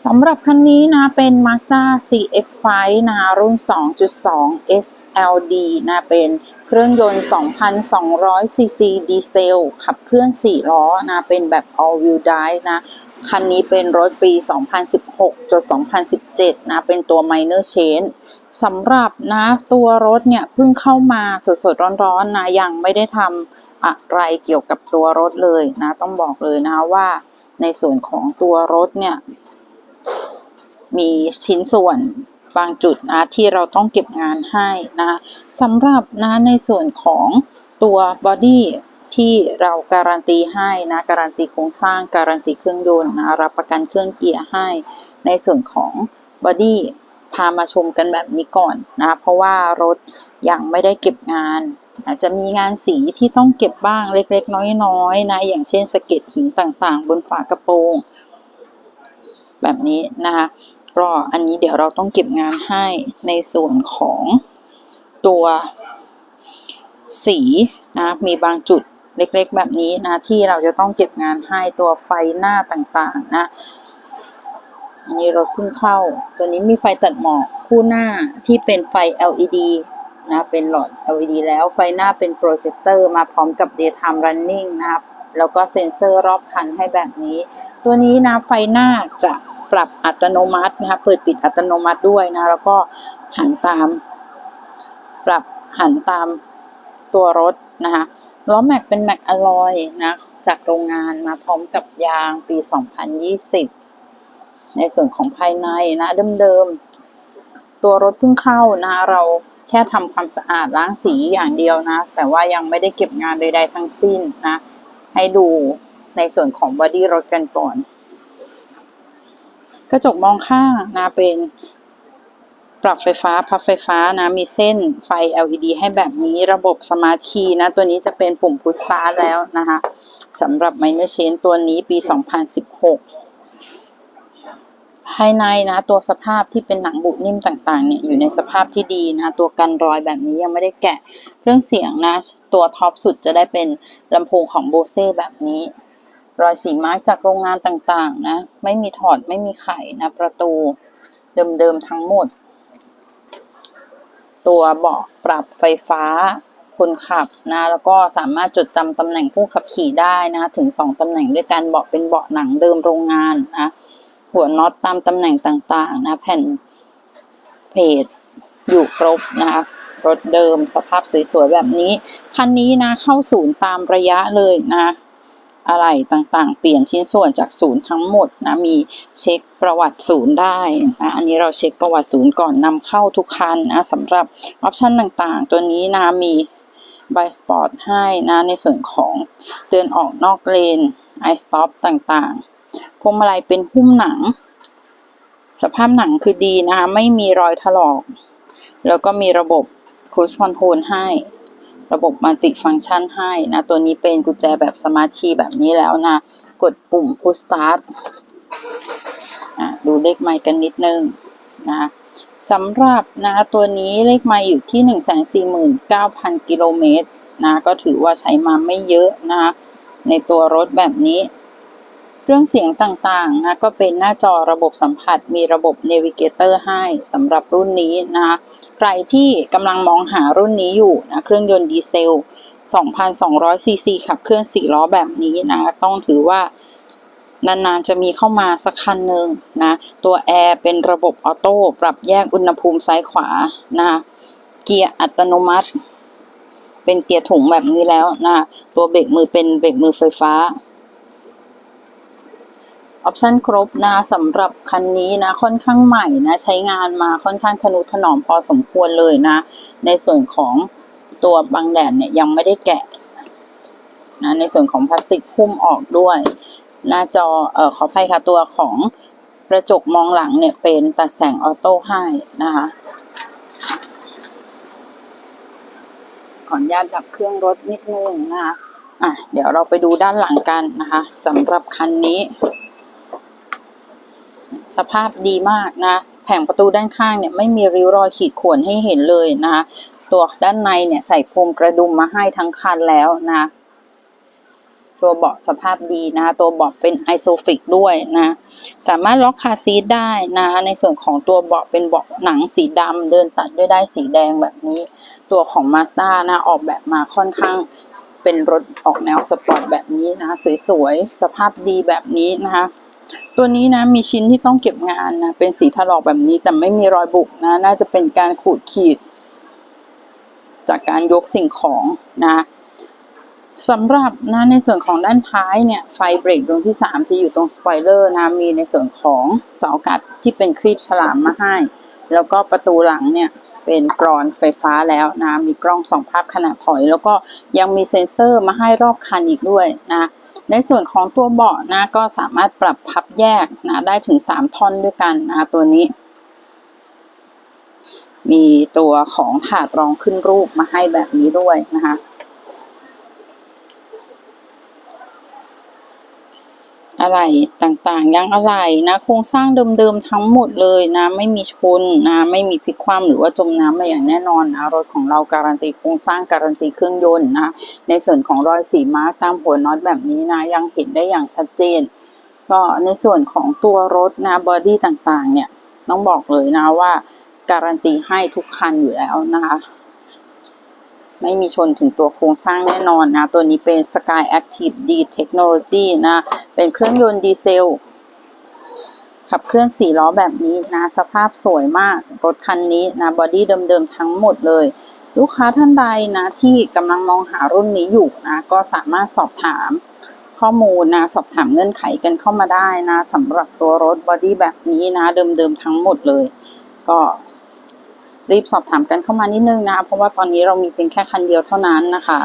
สำหรับคันนี้นะเป็น Mazda CX-5 นะรุ่น 2.2 SLD นะเป็นเครื่องยนต์ 2,200 cc ดีเซล ขับเคลื่อน 4 ล้อนะเป็นแบบ all wheel drive นะคันนี้เป็นรถปี 2016จน2017 นะ เป็นตัว minor change สำหรับนะตัวรถเนี่ยเพิ่งเข้ามาสดๆ ร้อนๆนะยังไม่ได้ทำอะไรเกี่ยวกับตัวรถเลยนะ ต้องบอกเลยนะว่าในส่วนของตัวรถเนี่ย มีชิ้นส่วนบางจุดนะที่เราต้องเก็บงานให้นะสำหรับนะในส่วนของตัวบอดี้ที่เราการันตีให้นะการันตีโครงสร้างการันตีเครื่องยนต์นะรับประกันเครื่องเกียร์ให้ ในส่วนของบอดี้พามาชมกันแบบนี้ก่อนนะเพราะว่ารถยังไม่ได้เก็บงานอาจจะมีงานสีที่ต้องเก็บบ้างเล็กๆ น้อยๆนะอย่างเช่นสะเก็ดหินต่างๆ บนฝากระโปรง แบบนี้นะคะ ก็อันนี้เดี๋ยวเราต้องเก็บงานให้ในส่วนของตัวสีนะมีบางจุดเล็กๆ แบบนี้นะที่เราจะต้องเก็บงานให้ตัวไฟหน้าต่างๆนะอันนี้รถเพิ่งเข้า ตัวนี้มีไฟตัดหมอกคู่หน้าที่เป็นไฟ LED นะเป็นหลอด LED แล้วไฟหน้าเป็นโปรเจคเตอร์มาพร้อมกับ daytime running นะครับ แล้วก็เซ็นเซอร์รอบคันให้แบบนี้ ตัวนี้นะไฟหน้าจะ ปรับอัตโนมัตินะคะเปิดปิดอัตโนมัติด้วยนะ แล้วก็หันตาม ปรับหันตามตัวรถนะคะล้อแม็กเป็นแม็กอลอยนะจากโรงงานมาพร้อมกับยางปี 2020 ในส่วนของภายในนะเดิมๆตัวรถเพิ่งเข้านะเราแค่ทำความสะอาดล้างสีอย่างเดียวนะ แต่ว่ายังไม่ได้เก็บงานใดๆทั้งสิ้นนะ ให้ดูในส่วนของบอดี้รถกันก่อน กระจกมองข้างนะเป็นปรับไฟฟ้าพับไฟฟ้านะมีเส้นไฟ LED ให้แบบนี้ระบบสมาร์ทคีย์นะ ตัวนี้จะเป็นปุ่มพุชสตาร์แล้วนะคะสำหรับ Minor Change ตัวนี้ปี 2016 ภายในนะ ตัวสภาพที่เป็นหนังบุนิ่มต่างๆ เนี่ย อยู่ในสภาพที่ดีนะ ตัวกันรอยแบบนี้ยังไม่ได้แกะ เรื่องเสียงนะ ตัวท็อปสุดจะได้เป็นลำโพงของโบเซ่แบบนี้ รอยสีมาร์กจากโรงงานต่างๆนะ ไม่มีถอดไม่มีไขนะ ประตูเดิมๆทั้งหมด ตัวเบาะปรับไฟฟ้าคนขับนะแล้วก็สามารถจดจำตำแหน่งผู้ขับขี่ได้นะถึง 2ตำแหน่งด้วยกันเบาะเป็นเบาะหนังเดิมโรงงานนะหัวน็อตตามตำแหน่งต่างๆนะแผ่นเพจอยู่ครบนะคะรถเดิมสภาพสวยๆแบบนี้ คันนี้นะเข้าศูนย์ตามระยะเลยนะ อะไรต่างๆ เปลี่ยนชิ้นส่วนจากศูนย์ทั้งหมดนะมีเช็คประวัติศูนย์ได้นะอันนี้เราเช็คประวัติศูนย์ก่อนนำเข้าทุกคันนะสำหรับออปชันต่างๆ ตัวนี้นะมีบายสปอร์ตให้นะในส่วนของเตือนออกนอกเลนไอสต็อปต่างๆพวงมาลัยเป็นหุ้มหนัง สภาพหนังคือดีนะคะไม่มีรอยถลอก แล้วก็มีระบบค u ู e คอนโทรลให้ ระบบมัลติฟังก์ชันให้นะ ตัวนี้เป็นกุญแจแบบสมาร์ทคีย์แบบนี้แล้วนะ กดปุ่ม push start อะดูเลขไมค์กันนิดนึงนะสำหรับนะตัวนี้เลขไมค์อยู่ที่ 149,000 กิโลเมตรนะก็ถือว่าใช้มาไม่เยอะนะในตัวรถแบบนี้ เครื่องเสียงต่างๆนะก็เป็นหน้าจอระบบสัมผัส มีระบบ Navigator ให้สำหรับรุ่นนี้นะคะใครที่กำลังมองหารุ่นนี้อยู่นะเครื่องยนต์ดีเซล 2,200 ซีซีขับเคลื่อน4ล้อแบบนี้นะต้องถือว่านานๆ จะมีเข้ามาสักคันหนึ่งนะตัวแอร์เป็นระบบออโต้ปรับแยกอุณหภูมิซ้ายขวานะเกียร์อัตโนมัติ เป็นเกียร์ถุงแบบนี้แล้วนะตัวเบรกมือเป็นเบรกมือไฟฟ้า ออปชันครบนะสำหรับคันนี้นะค่อนข้างใหม่นะใช้งานมาค่อนข้างทนุถนอมพอสมควรเลยนะ ในส่วนของตัวบังแดดเนี่ยยังไม่ได้แกะนะในส่วนของพลาสติกหุ้มออกด้วย หน้าจอเอ่อขออภัยค่ะตัวของกระจกมองหลังเนี่ยเป็นตัดแสงออโต้ให้นะคะขออนุญาตดับเครื่องรถนิดนึงนะคะอะเดี๋ยวเราไปดูด้านหลังกันนะคะสำหรับคันนี้ สภาพดีมากนะ แผงประตูด้านข้างเนี่ยไม่มีริ้วรอยขีดข่วนให้เห็นเลยนะคะตัวด้านในเนี่ยใส่โคมกระดุมมาให้ทั้งคันแล้วนะ ตัวเบาะสภาพดีนะ ตัวเบาะเป็นไอโซฟิกด้วยนะ สามารถล็อกคาซีทได้นะ ในส่วนของตัวเบาะเป็นเบาะหนังสีดำเดินตัดด้วยได้สีแดงแบบนี้ ตัวของ Mazda นะออกแบบมาค่อนข้างเป็นรถออกแนวสปอร์ตแบบนี้นะสวยๆ สภาพดีแบบนี้นะคะ ตัวนี้นะมีชิ้นที่ต้องเก็บงานนะเป็นสีถลอกแบบนี้แต่ไม่มีรอยบุบนะ น่าจะเป็นการขูดขีด จากการยกสิ่งของนะสำหรับนะในส่วนของด้านท้ายเนี่ยไฟเบรกดวงที่ 3 จะอยู่ตรงสปอยเลอร์นะมีในส่วนของเสากัดที่เป็นครีบฉลามมาให้ แล้วก็ประตูหลังเนี่ยเป็นกรอนไฟฟ้าแล้วนะมีกล้องสองภาพขนาดถอย แล้วก็ยังมีเซ็นเซอร์มาให้รอบคันอีกด้วยนะ ในส่วนของตัวเบาะนะก็สามารถปรับพับแยกนะได้ถึง 3 ท่อนด้วยกันนะตัวนี้ มีตัวของถาดรองขึ้นรูปมาให้แบบนี้ด้วยนะคะ อะไรต่างๆยังอะไรนะโครงสร้างเดิมๆทั้งหมดเลยนะไม่มีชนนะไม่มีพลิกคว่ำหรือว่าจมน้ำมาอย่างแน่นอนนะรถของเราการันตีโครงสร้างการันตีเครื่องยนต์นะในส่วนของรอยสีมาร์กตามหัวน็อตแบบนี้นะยังเห็นได้อย่างชัดเจน ก็ในส่วนของตัวรถนะบอดี้ต่างๆเนี่ยต้องบอกเลยนะว่าการันตีให้ทุกคันอยู่แล้วนะคะ ไม่มีชนถึงตัวโครงสร้างแน่นอนนะ ตัวนี้เป็น Sky Active D Technology นะ เป็นเครื่องยนต์ดีเซล ขับเคลื่อนสี่ล้อแบบนี้นะ สภาพสวยมาก รถคันนี้นะ บอดี้เดิมๆทั้งหมดเลย ลูกค้าท่านใดนะที่กำลังมองหารุ่นนี้อยู่นะ ก็สามารถสอบถามข้อมูลนะสอบถามเงื่อนไขกันเข้ามาได้นะสำหรับตัวรถบอดี้แบบนี้นะ เดิมๆทั้งหมดเลย ก็ รีบสอบถามกันเข้ามานิดนึงนะเพราะว่าตอนนี้เรามีเพียงแค่คันเดียวเท่านั้นนะคะ